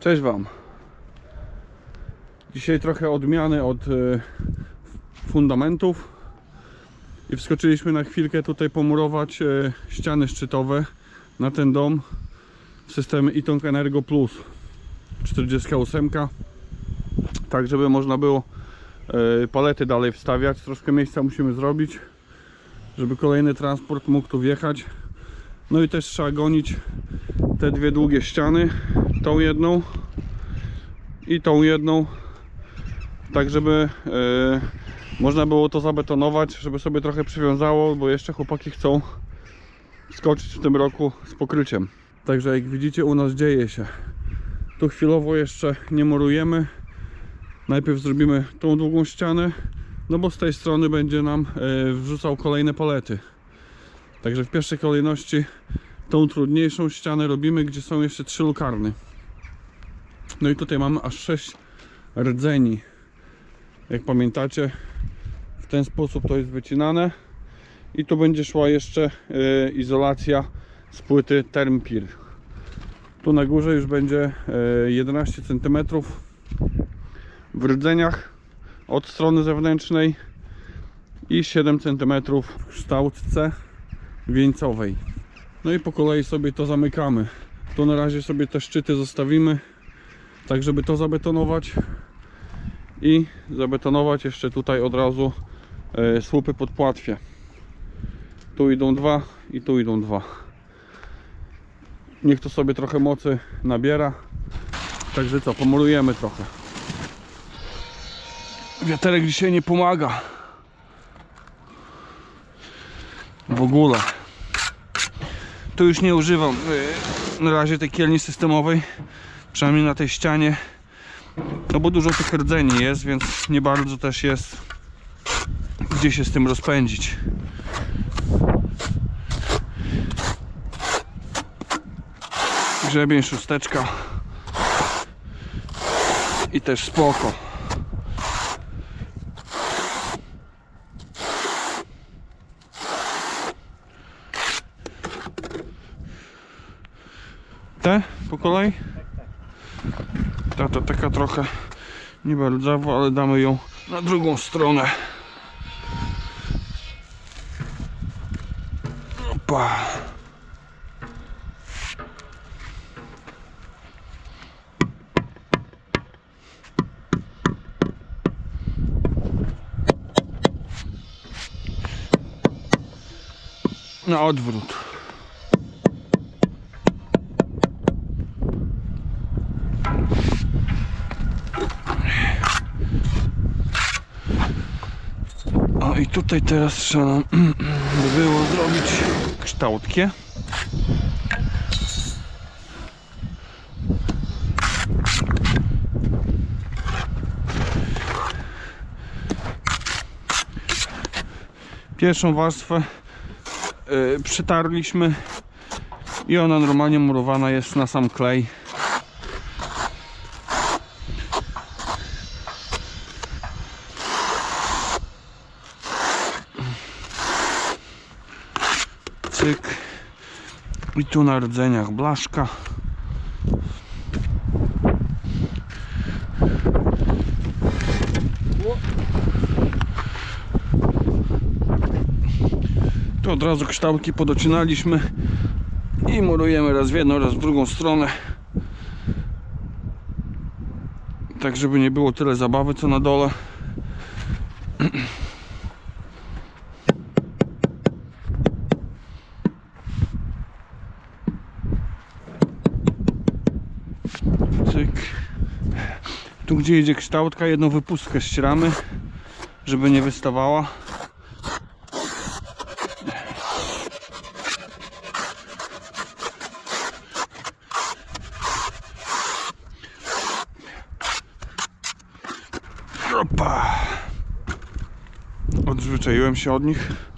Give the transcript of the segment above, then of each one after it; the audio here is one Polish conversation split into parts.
Cześć Wam. Dzisiaj trochę odmiany od e, fundamentów i wskoczyliśmy na chwilkę tutaj pomurować e, ściany szczytowe na ten dom system Itonk Energo Plus. 48 tak żeby można było e, palety dalej wstawiać. Troszkę miejsca musimy zrobić żeby kolejny transport mógł tu wjechać. No i też trzeba gonić te dwie długie ściany tą jedną i tą jedną tak żeby e, można było to zabetonować żeby sobie trochę przywiązało bo jeszcze chłopaki chcą skoczyć w tym roku z pokryciem. Także jak widzicie u nas dzieje się. Tu chwilowo jeszcze nie murujemy. Najpierw zrobimy tą długą ścianę no bo z tej strony będzie nam e, wrzucał kolejne palety. Także w pierwszej kolejności tą trudniejszą ścianę robimy, gdzie są jeszcze trzy lukarny. No i tutaj mamy aż 6 rdzeni. Jak pamiętacie, w ten sposób to jest wycinane. I tu będzie szła jeszcze e, izolacja z płyty Termpir. Tu na górze już będzie e, 11 cm w rdzeniach od strony zewnętrznej i 7 cm w kształtce wieńcowej. No i po kolei sobie to zamykamy. Tu na razie sobie te szczyty zostawimy, tak żeby to zabetonować i zabetonować jeszcze tutaj od razu e, słupy pod płatwie. Tu idą dwa i tu idą dwa. Niech to sobie trochę mocy nabiera. Także co, pomolujemy trochę. Wiaterek dzisiaj nie pomaga. W ogóle tu już nie używam y, na razie tej kielni systemowej przynajmniej na tej ścianie. No bo dużo tych rdzeni jest więc nie bardzo też jest gdzie się z tym rozpędzić. Grzebień, szósteczka. I też spoko. Te? Po kolei? Ta to taka trochę nie bardzo, ale damy ją na drugą stronę. Opa. Na odwrót. Tutaj teraz trzeba by było zrobić kształtkie. Pierwszą warstwę y, przytarliśmy i ona normalnie murowana jest na sam klej. cyk i tu na rdzeniach blaszka. Tu od razu kształtki podocinaliśmy i murujemy raz w jedną, raz w drugą stronę. Tak żeby nie było tyle zabawy co na dole Cyk. Tu gdzie idzie kształtka, jedną wypustkę ścieramy, żeby nie wystawała. Opa. Odzwyczaiłem się od nich.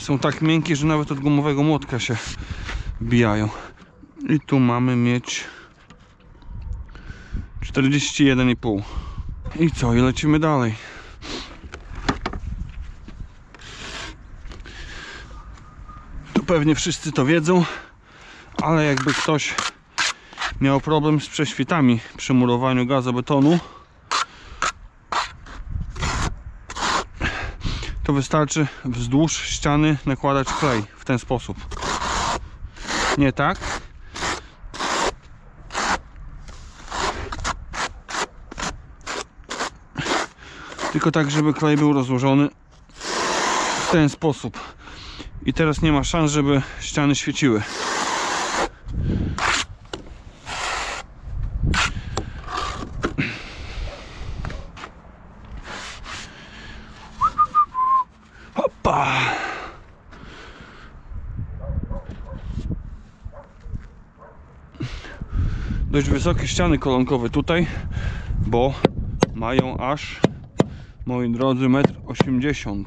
Są tak miękkie, że nawet od gumowego młotka się wbijają. I tu mamy mieć 41,5. I co? I lecimy dalej. Tu pewnie wszyscy to wiedzą, ale jakby ktoś miał problem z prześwitami przy murowaniu gazobetonu, to wystarczy wzdłuż ściany nakładać klej w ten sposób. Nie tak, tylko tak, żeby klej był rozłożony w ten sposób. I teraz nie ma szans, żeby ściany świeciły. Dość wysokie ściany kolonkowe tutaj, bo mają aż, moi drodzy, 1,80 m.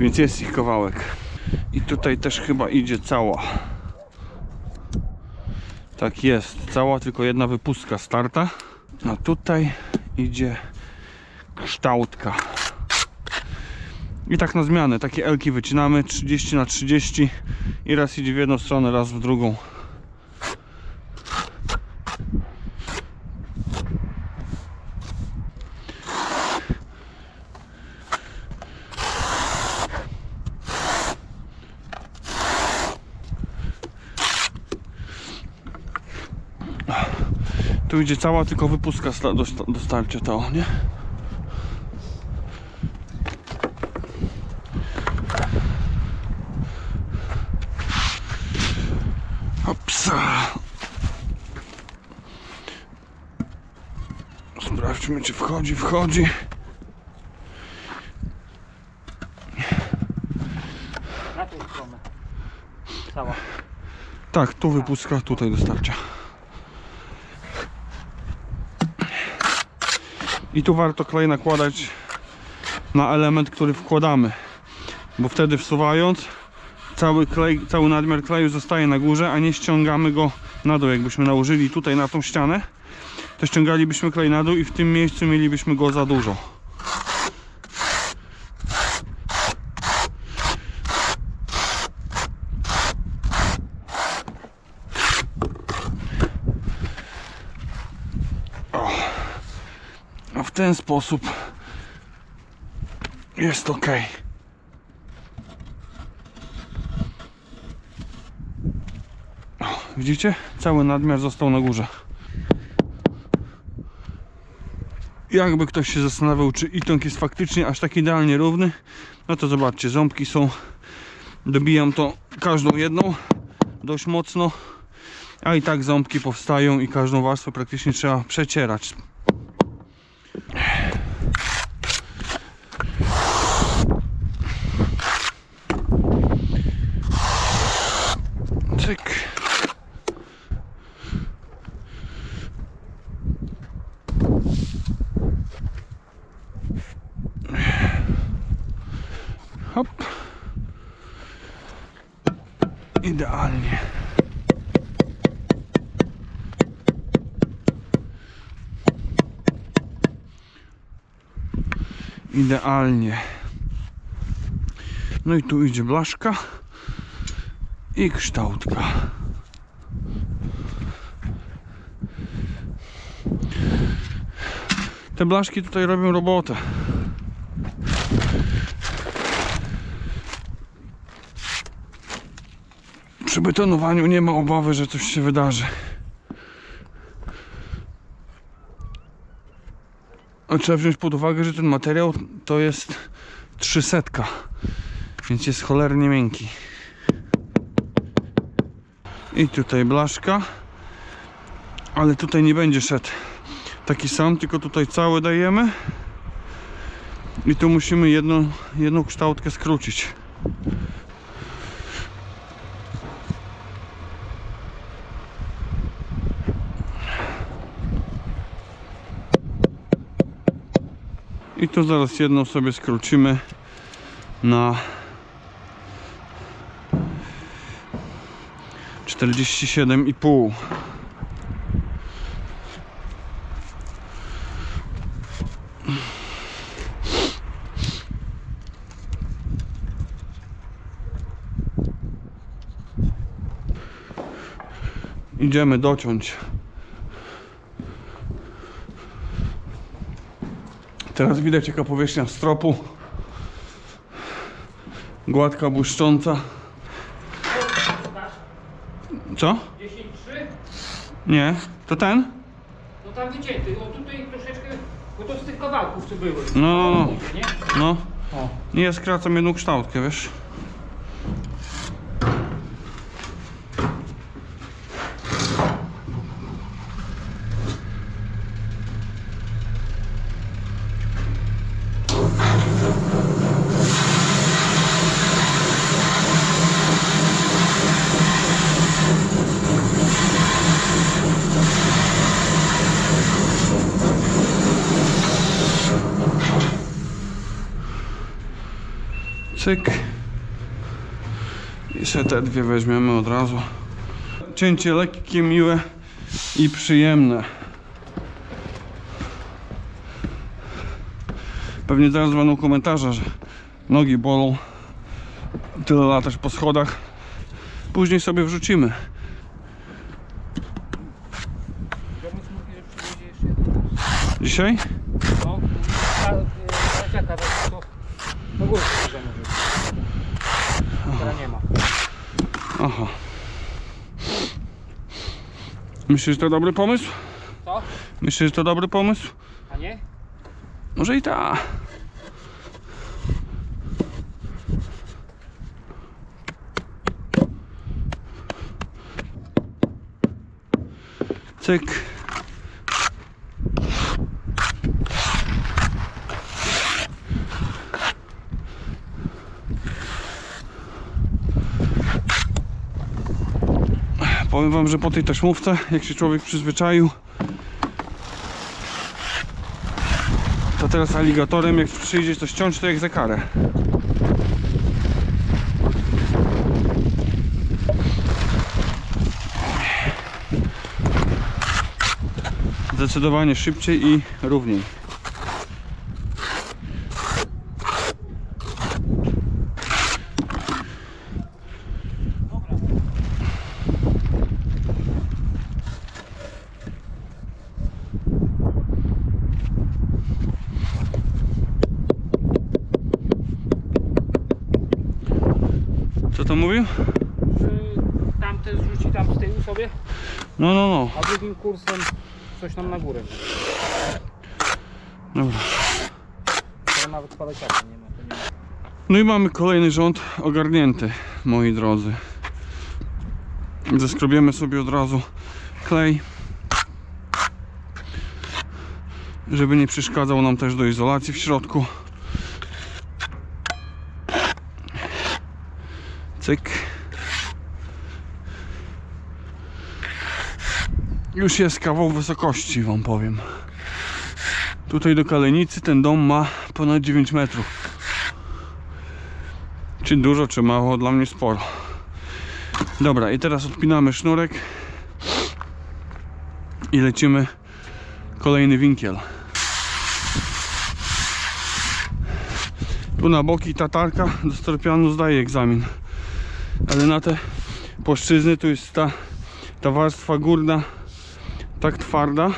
Więc jest ich kawałek. I tutaj też chyba idzie cała. Tak jest, cała, tylko jedna wypustka starta. A tutaj idzie kształtka. I tak na zmianę, takie elki wycinamy 30 na 30 i raz idzie w jedną stronę, raz w drugą. Tu idzie cała tylko wypustka sta- do, sta- do starcia to, nie? Sprawdźmy czy wchodzi, wchodzi. Na tą stronę. Cała. Tak, tu wypustka, tutaj do starcia. I tu warto klej nakładać na element, który wkładamy. Bo wtedy wsuwając cały klej, cały nadmiar kleju zostaje na górze, a nie ściągamy go na dół. Jakbyśmy nałożyli tutaj na tą ścianę, to ściągalibyśmy klej na dół i w tym miejscu mielibyśmy go za dużo. A w ten sposób jest ok. O, Widzicie? Cały nadmiar został na górze. Jakby ktoś się zastanawiał, czy itąg jest faktycznie aż tak idealnie równy, no to zobaczcie, ząbki są. Dobijam to każdą jedną dość mocno, a i tak ząbki powstają i każdą warstwę praktycznie trzeba przecierać. Cyk. Hop. Idealnie. Idealnie. No i tu idzie blaszka i kształtka. Te blaszki tutaj robią robotę. Przy betonowaniu nie ma obawy, że coś się wydarzy. A trzeba wziąć pod uwagę, że ten materiał to jest 300, więc jest cholernie miękki. I tutaj blaszka. Ale tutaj nie będzie szedł taki sam, tylko tutaj cały dajemy. I tu musimy jedną, jedną kształtkę skrócić. I tu zaraz jedną sobie skrócimy na 47,5 Idziemy dociąć. Teraz widać jaka powierzchnia stropu. Gładka, błyszcząca. Co? 10, 3? Nie, to ten? No tam wycięty, o tutaj troszeczkę, bo to z tych kawałków co były. No, no, no. Nie? No, O. nie, skracam jedną kształtkę, wiesz? Cyk. I sobie te dwie weźmiemy od razu. Cięcie lekkie, miłe i przyjemne. Pewnie zaraz będą komentarze, że nogi bolą. Tyle latać po schodach. Później sobie wrzucimy. Dzisiaj? No, ta, y, Radziaka, tak, to do góry bierzemy już. Teraz nie ma. Aha. Myślisz, że to dobry pomysł? Co? Myślisz, że to dobry pomysł? A nie? Może i ta. Cyk. Powiem wam, że po tej taśmówce, jak się człowiek przyzwyczaił, To teraz aligatorem jak przyjdzie to ściąć to jak za karę. Zdecydowanie szybciej i równiej. Co to mówił? Że tamte zrzuci tam z tyłu sobie, No, no, no. a drugim kursem coś tam na górę. Dobra. To nawet nie ma, to nie ma. No i mamy kolejny rząd ogarnięty, moi drodzy. Zeskrobiemy sobie od razu klej, żeby nie przeszkadzał nam też do izolacji w środku. Cyk. Już jest kawał wysokości, wam powiem. Tutaj do kalenicy ten dom ma ponad 9 metrów. Czy dużo, czy mało? Dla mnie sporo. Dobra, i teraz odpinamy sznurek i lecimy kolejny winkiel. Tu na boki tatarka do skorpionu zdaje egzamin. Ale na te płaszczyzny tu jest ta, ta warstwa górna tak twarda,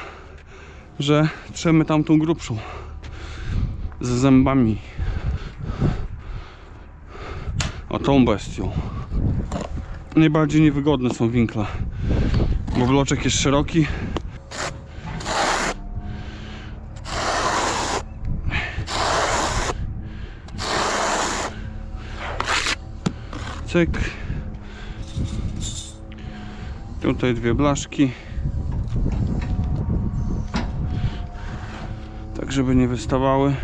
że trzemy tamtą grubszą ze zębami. O tą bestią. Najbardziej niewygodne są winkle, bo bloczek jest szeroki. Cyk. Tutaj dwie blaszki. tak żeby nie wystawały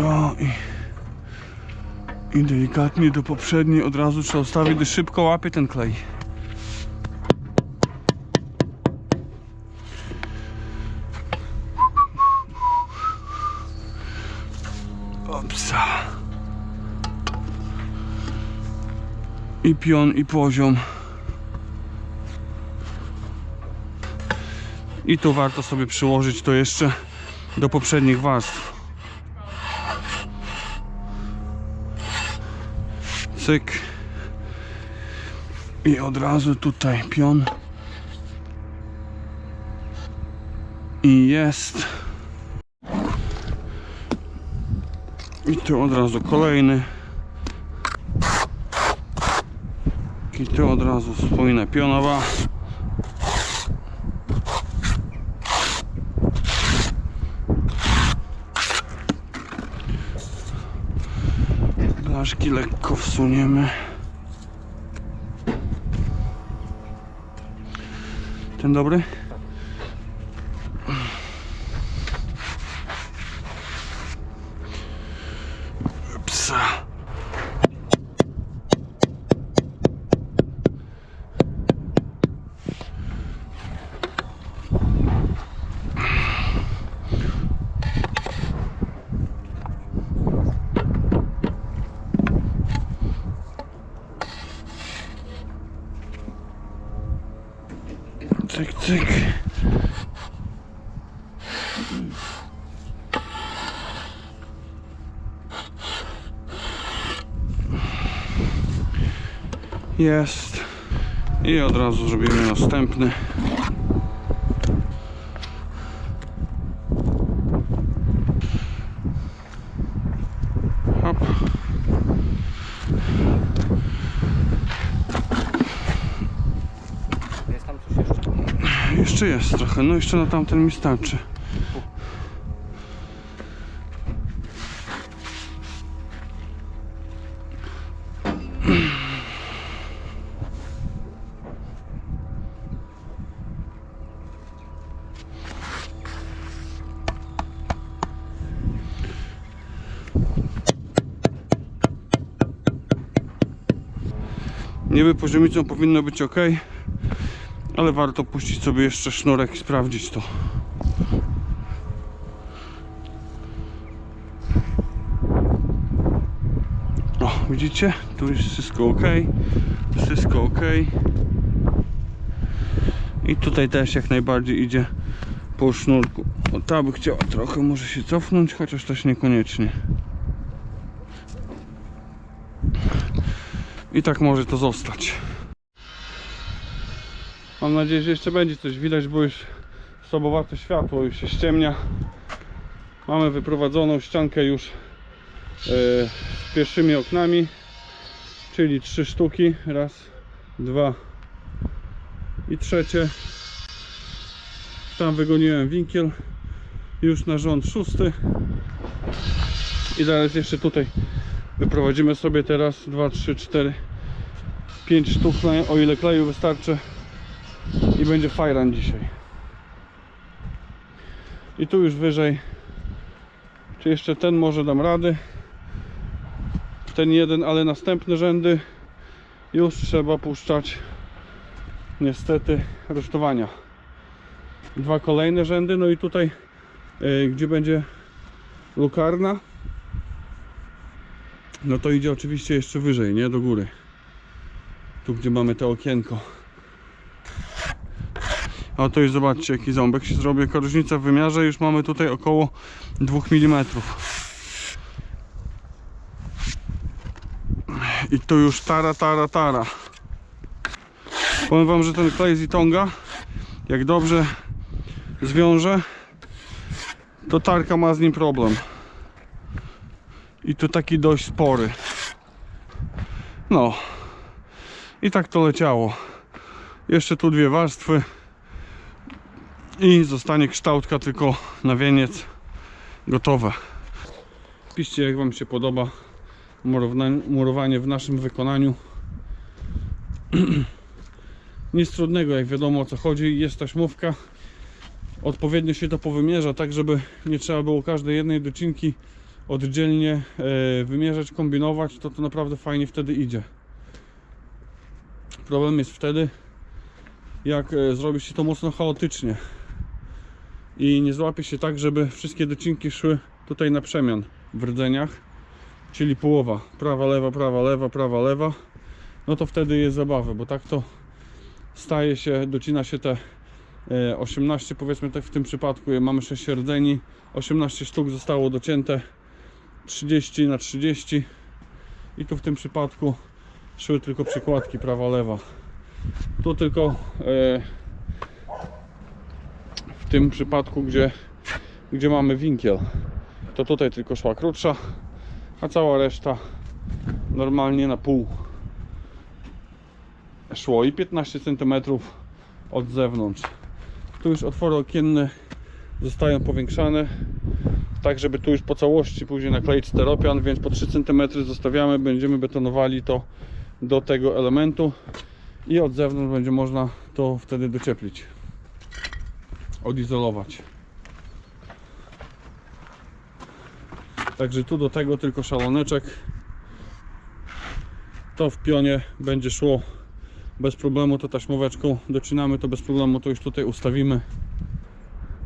o, i, i delikatnie do poprzedniej od razu trzeba ustawić, gdy szybko łapie ten klej Opsa. I pion, i poziom. I tu warto sobie przyłożyć to jeszcze do poprzednich warstw. Cyk. I od razu tutaj pion. I jest. I tu od razu kolejny. I tu od razu spójna pionowa. Blaszki lekko wsuniemy. Ten dobry? Psa. Cyk, cyk. Jest. I od razu zrobimy następny. Hop. Jest tam coś jeszcze? Jeszcze jest trochę, no jeszcze na tamten mi starczy. Niby poziomicą powinno być ok, ale warto puścić sobie jeszcze sznurek i sprawdzić to. O, widzicie? Tu jest wszystko ok. Wszystko ok. I tutaj też jak najbardziej idzie po sznurku. O, ta by chciała trochę może się cofnąć, chociaż też niekoniecznie. I tak może to zostać. Mam nadzieję, że jeszcze będzie coś widać, bo już słabowate światło, już się ściemnia. Mamy wyprowadzoną ściankę już e, z pierwszymi oknami, czyli trzy sztuki. Raz, dwa i trzecie. Tam wygoniłem winkiel już na rząd szósty. I zaraz jeszcze tutaj wyprowadzimy sobie teraz 2, 3, 4, 5 sztuk, klej- o ile kleju wystarczy. I będzie fajran dzisiaj. I tu już wyżej, czy jeszcze ten może dam rady, ten jeden, ale następne rzędy już trzeba puszczać niestety rusztowania. Dwa kolejne rzędy, no i tutaj e, gdzie będzie lukarna, no to idzie oczywiście jeszcze wyżej, nie do góry. Tu gdzie mamy to okienko. A to już zobaczcie jaki ząbek się zrobi. Jaka różnica w wymiarze. Już mamy tutaj około 2 mm. I tu już tara, tara, tara. Powiem wam, że ten klej z Itonga, jak dobrze zwiąże, to tarka ma z nim problem. I to taki dość spory. No. I tak to leciało. Jeszcze tu dwie warstwy i zostanie kształtka tylko na wieniec gotowe. Piszcie jak Wam się podoba murowanie w naszym wykonaniu. Nic trudnego, jak wiadomo o co chodzi. Jest taśmówka. Odpowiednio się to powymierza, tak żeby nie trzeba było każdej jednej docinki oddzielnie e, wymierzać, kombinować. To to naprawdę fajnie wtedy idzie. Problem jest wtedy, jak e, zrobi się to mocno chaotycznie i nie złapie się tak, żeby wszystkie docinki szły tutaj na przemian w rdzeniach, czyli połowa, prawa, lewa, prawa, lewa, prawa, lewa no to wtedy jest zabawa, bo tak to staje się, docina się te e, 18 powiedzmy tak w tym przypadku mamy 6 rdzeni, 18 sztuk zostało docięte 30 na 30 i tu w tym przypadku szły tylko przykładki prawa lewa tu tylko e, w tym przypadku gdzie, gdzie mamy winkiel. To tutaj tylko szła krótsza a cała reszta normalnie na pół szło. I 15 cm od zewnątrz. Tu już otwory okienne zostają powiększane tak żeby tu już po całości później nakleić steropian więc po 3 cm zostawiamy będziemy betonowali to do tego elementu i od zewnątrz będzie można to wtedy docieplić odizolować. Także tu do tego tylko szaloneczek. To w pionie będzie szło bez problemu to taśmoweczką docinamy to bez problemu to już tutaj ustawimy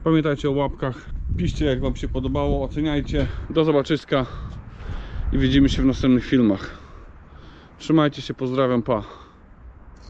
pamiętajcie o łapkach piszcie jak wam się podobało oceniajcie. Do zobaczyska i widzimy się w następnych filmach. Trzymajcie się pozdrawiam pa